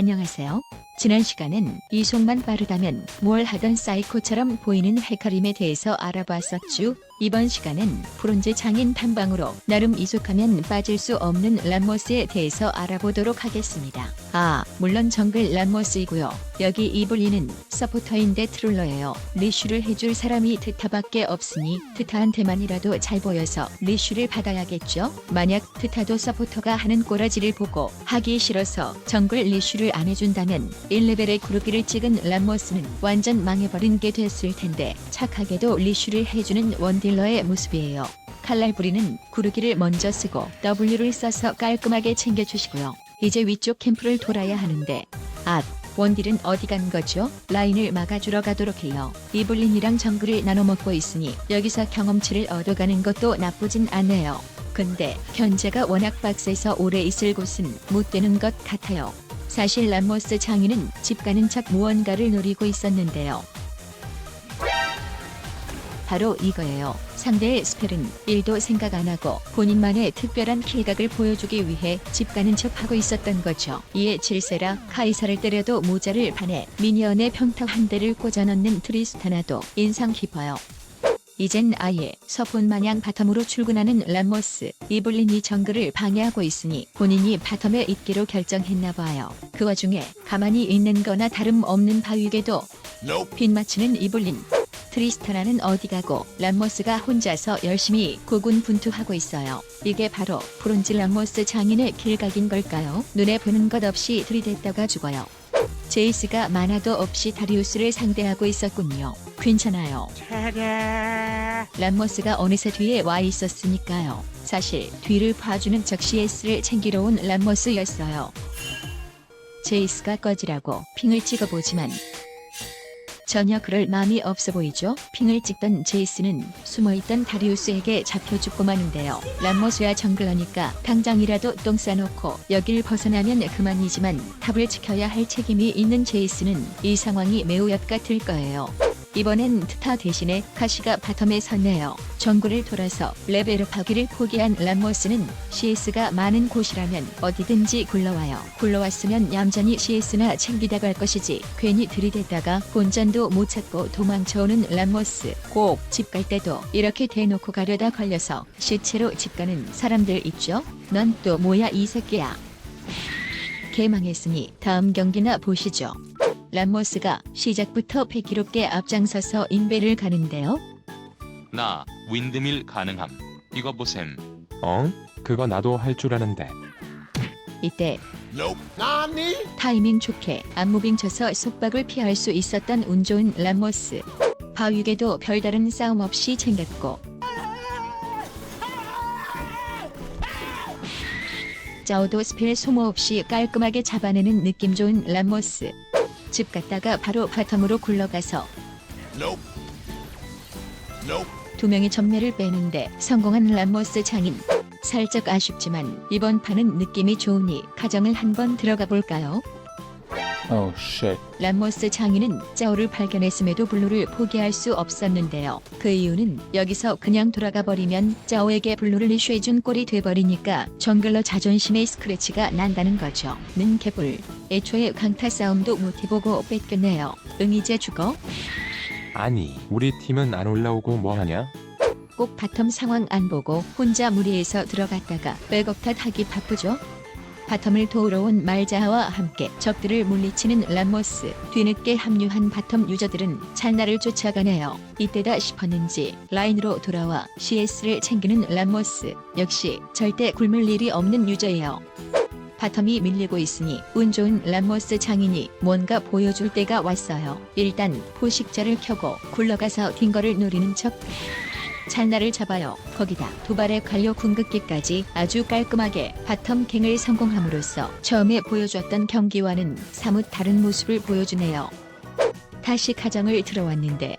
안녕하세요. 지난 시간엔 이속만 빠르다면 뭘 하던 사이코처럼 보이는 헤카림에 대해서 알아봤었죠. 이번 시간엔 브론즈 장인 탐방으로 나름 이속하면 빠질 수 없는 람모스에 대해서 알아보도록 하겠습니다. 아, 물론 정글 람모스이고요. 여기 이블리는 서포터인데 트롤러예요. 리슈를 해줄 사람이 트타밖에 없으니 트타한테만이라도 잘 보여서 리슈를 받아야겠죠. 만약 트타도 서포터가 하는 꼬라지를 보고 하기 싫어서 정글 리슈를 안 해준다면 1레벨의 구르기를 찍은 람모스는 완전 망해버린 게 됐을 텐데 착하게도 리슈를 해주는 원딜 러의 모습이에요. 칼날부리는 구르기를 먼저 쓰고 W를 써서 깔끔하게 챙겨주시고요. 이제 위쪽 캠프를 돌아야 하는데 아 원딜은 어디 간 거죠? 라인을 막아주러 가도록 해요. 이블린이랑 정글을 나눠 먹고 있으니 여기서 경험치를 얻어가는 것도 나쁘진 않네요. 근데 현재가 워낙 빡세서 오래 있을 곳은 못 되는 것 같아요. 사실 람모스 장인은 집 가는 척 무언가를 노리고 있었는데요. 바로 이거예요. 상대의 스펠은 1도 생각 안 하고 본인만의 특별한 킬각을 보여주기 위해 집 가는 척 하고 있었던 거죠. 이에 질세라 카이사를 때려도 모자를 반해 미니언의 평타 한 대를 꽂아 넣는 트리스타나도 인상 깊어요. 이젠 아예 서폰 마냥 바텀으로 출근하는 람모스, 이블린이 정글을 방해하고 있으니 본인이 바텀에 있기로 결정했나 봐요. 그 와중에 가만히 있는 거나 다름없는 바위게도 빗 맞추는 이블린. 트리스타나는 어디 가고 람모스가 혼자서 열심히 고군분투하고 있어요. 이게 바로 브론즈 람모스 장인의 길각인 걸까요? 눈에 보는 것 없이 들이댔다가 죽어요. 제이스가 만화도 없이 다리우스를 상대하고 있었군요. 괜찮아요. 람모스가 어느새 뒤에 와 있었으니까요. 사실 뒤를 봐주는 적 CS를 챙기러 온 람모스였어요. 제이스가 꺼지라고 핑을 찍어보지만 전혀 그럴 마음이 없어 보이죠. 핑을 찍던 제이스는 숨어있던 다리우스에게 잡혀 죽고 마는데요. 람모스야 정글러니까 당장이라도 똥 싸놓고 여길 벗어나면 그만이지만 탑을 지켜야 할 책임이 있는 제이스는 이 상황이 매우 엿같을 거예요. 이번엔 트타 대신에 카시가 바텀에 섰네요. 정글을 돌아서 레벨업하기를 포기한 람모스는 CS가 많은 곳이라면 어디든지 굴러와요. 굴러왔으면 얌전히 CS나 챙기다 갈 것이지 괜히 들이댔다가 본전도 못 찾고 도망쳐오는 람모스. 꼭 집 갈 때도 이렇게 대놓고 가려다 걸려서 시체로 집 가는 사람들 있죠? 넌 또 뭐야 이 새끼야. 개망했으니 다음 경기나 보시죠. 람모스가 시작부터 패기롭게 앞장서서 인베를 가는데요. 나 윈드밀 가능함. 이거 보셈. 어? 그거 나도 할 줄 아는데. 이때 타이밍 좋게 안무빙 쳐서 속박을 피할 수 있었던 운 좋은 람모스. 바위게도 별다른 싸움 없이 챙겼고 짜오도 스펠 소모 없이 깔끔하게 잡아내는 느낌 좋은 람모스. 집 갔다가 바로 바텀으로 굴러가서 두 명의 전멸을 빼는데 성공한 람모스 장인. 살짝 아쉽지만 이번 판은 느낌이 좋으니 가정을 한번 들어가 볼까요? Oh shit. 람모스 장인은 짜오를 발견했음에도 블루를 포기할 수 없었는데요. 그 이유는 여기서 그냥 돌아가 버리면 짜오에게 블루를 이슈해준 꼴이 돼버리니까 정글러 자존심의 스크래치가 난다는 거죠. 는 개불. 애초에 강타 싸움도 못해보고 뺏겼네요. 응 이제 죽어? 아니, 우리 팀은 안 올라오고 뭐 하냐? 꼭 바텀 상황 안 보고 혼자 무리해서 들어갔다가 백업 탓하기 바쁘죠? 바텀을 도우러 온 말자와 함께 적들을 물리치는 람모스 뒤늦게 합류한 바텀 유저들은 찰나를 쫓아가네요. 이때다 싶었는지 라인으로 돌아와 CS를 챙기는 람모스 역시 절대 굶을 일이 없는 유저예요. 바텀이 밀리고 있으니 운 좋은 람모스 장인이 뭔가 보여줄 때가 왔어요. 일단 포식자를 켜고 굴러가서 딩거를 노리는 척 찰나를 잡아요. 거기다 도발의 관료 궁극기까지 아주 깔끔하게 바텀 갱을 성공함으로써 처음에 보여줬던 경기와는 사뭇 다른 모습을 보여주네요. 다시 가정을 들어왔는데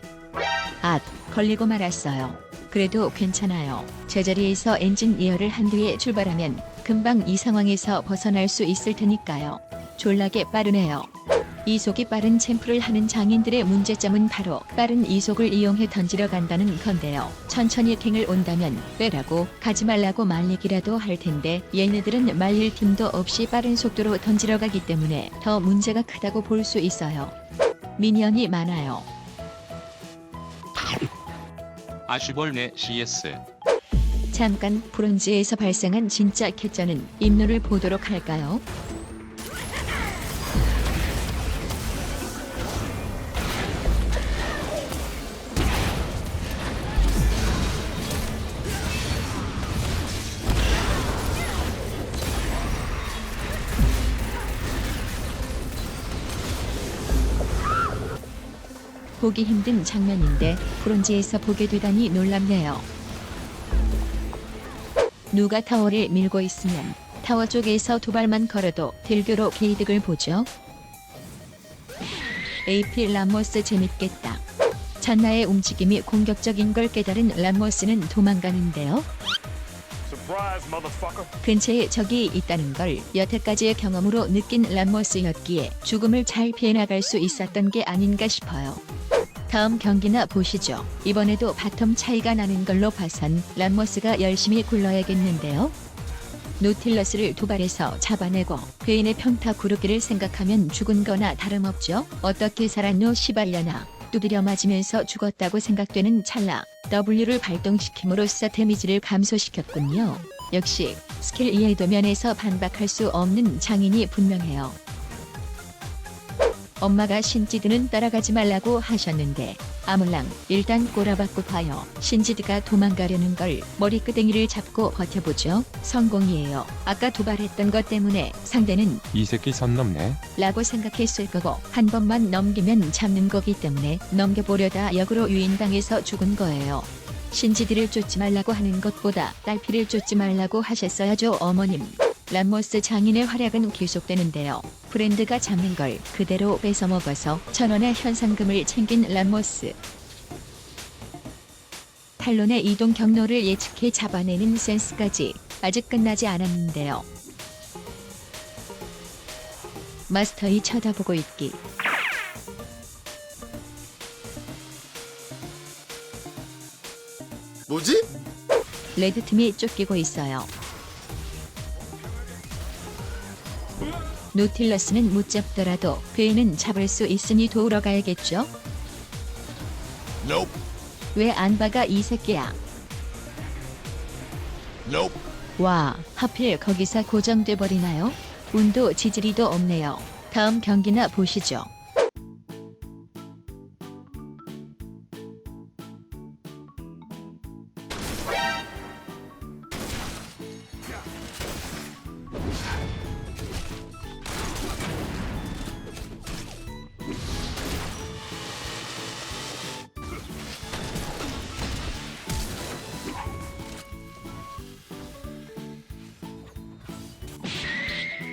아 걸리고 말았어요. 그래도 괜찮아요. 제자리에서 엔진 이어를 한 뒤에 출발하면 금방 이 상황에서 벗어날 수 있을 테니까요. 졸라게 빠르네요. 이속이 빠른 챔프를 하는 장인들의 문제점은 바로 빠른 이속을 이용해 던지러 간다는 건데요. 천천히 갱을 온다면 빼라고 가지 말라고 말리기라도 할 텐데 얘네들은 말릴 틈도 없이 빠른 속도로 던지러 가기 때문에 더 문제가 크다고 볼 수 있어요. 미니언이 많아요. 아슈벌네 CS 잠깐 브론즈에서 발생한 진짜 캐쩌는 임무를 보도록 할까요? 보기 힘든 장면인데 브론즈에서 보게 되다니 놀랍네요. 누가 타워를 밀고 있으면 타워 쪽에서 두 발만 걸어도 딜교로 게이득을 보죠. AP 람모스 재밌겠다. 잔나의 움직임이 공격적인 걸 깨달은 람모스는 도망가는데요. 근처에 적이 있다는 걸 여태까지의 경험으로 느낀 람모스였기에 죽음을 잘 피해나갈 수 있었던 게 아닌가 싶어요. 다음 경기나 보시죠. 이번에도 바텀 차이가 나는 걸로 봐선 람모스가 열심히 굴러야겠는데요. 노틸러스를 도발해서 잡아내고 괴인의 평타 구르기를 생각하면 죽은 거나 다름없죠. 어떻게 살았노 시발려나 두드려 맞으면서 죽었다고 생각되는 찰나 W를 발동시킴으로써 데미지를 감소시켰군요. 역시 스킬 이해도 면에서 반박할 수 없는 장인이 분명해요. 엄마가 신지드는 따라가지 말라고 하셨는데 아물랑 일단 꼬라박고 봐요. 신지드가 도망가려는 걸 머리끄댕이를 잡고 버텨보죠. 성공이에요. 아까 도발했던 것 때문에 상대는 이 새끼 선 넘네. 라고 생각했을 거고 한 번만 넘기면 잡는 거기 때문에 넘겨보려다 역으로 유인당해서 죽은 거예요. 신지드를 쫓지 말라고 하는 것보다 딸피를 쫓지 말라고 하셨어야죠 어머님. 람모스 장인의 활약은 계속되는데요. 브랜드가 잡는 걸 그대로 뺏어 먹어서 천원의 현상금을 챙긴 람모스. 탈론의 이동 경로를 예측해 잡아내는 센스까지 아직 끝나지 않았는데요. 마스터이 쳐다보고 있기. 뭐지? 레드팀이 쫓기고 있어요. 노틸러스는 못 잡더라도 베이는 잡을 수 있으니 도우러 가야겠죠? Nope. 왜 안 박아 이 새끼야? Nope. 와, 하필 거기서 고정돼 버리나요? 운도 지지리도 없네요. 다음 경기나 보시죠.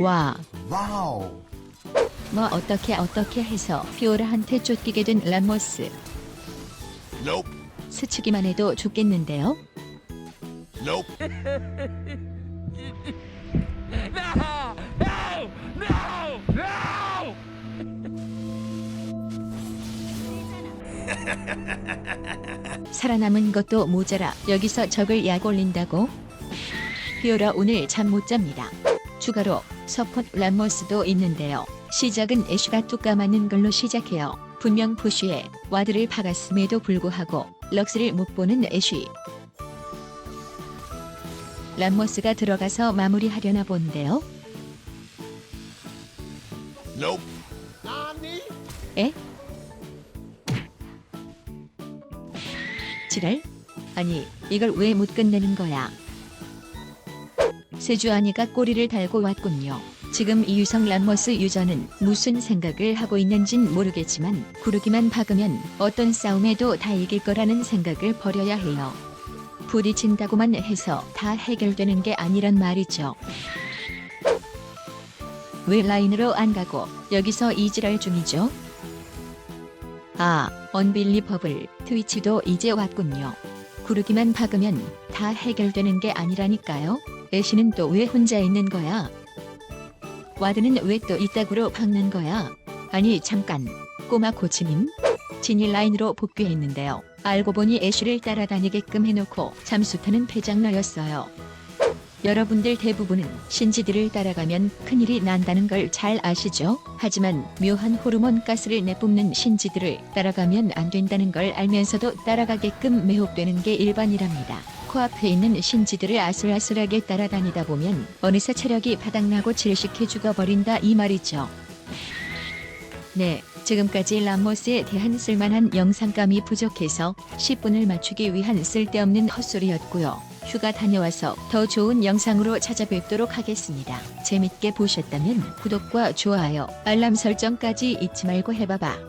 와, Wow. 뭐 어떻게 어떻게 해서 피오라한테 쫓기게 된 람모스. Nope. 스치기만 해도 죽겠는데요. Nope. 살아남은 것도 모자라 여기서 적을 약 올린다고? 피오라 오늘 잠 못 잡니다. 추가로 서포트 람모스도 있는데요. 시작은 애쉬가 뚝 까맞는 걸로 시작해요. 분명 푸쉬에 와드를 박았음에도 불구하고 럭스를 못 보는 애쉬. 람모스가 들어가서 마무리하려나 본데요. Nope. 에? 지랄? 아니, 이걸 왜 못 끝내는 거야? 세주아니가 꼬리를 달고 왔군요. 지금 이유성 람머스 유저는 무슨 생각을 하고 있는진 모르겠지만 구르기만 박으면 어떤 싸움에도 다 이길 거라는 생각을 버려야 해요. 부딪힌다고만 해서 다 해결되는 게 아니란 말이죠. 왜 라인으로 안 가고 여기서 이지랄 중이죠? 아, 언빌리버블 트위치도 이제 왔군요. 구르기만 박으면 다 해결되는 게 아니라니까요. 애쉬는 또 왜 혼자 있는 거야? 와드는 왜 또 이따구로 박는 거야? 아니 잠깐 꼬마 코치님 진일 라인으로 복귀했는데요. 알고 보니 애쉬를 따라다니게끔 해놓고 잠수타는 배장러였어요. 여러분들 대부분은 신지들을 따라가면 큰일이 난다는 걸 잘 아시죠? 하지만 묘한 호르몬 가스를 내뿜는 신지들을 따라가면 안 된다는 걸 알면서도 따라가게끔 매혹되는 게 일반이랍니다. 코앞에 있는 신지들을 아슬아슬하게 따라다니다 보면 어느새 체력이 바닥나고 질식해 죽어버린다 이 말이죠. 네, 지금까지 람모스에 대한 쓸만한 영상감이 부족해서 10분을 맞추기 위한 쓸데없는 헛소리였고요. 휴가 다녀와서 더 좋은 영상으로 찾아뵙도록 하겠습니다. 재밌게 보셨다면 구독과 좋아요, 알람 설정까지 잊지 말고 해봐봐.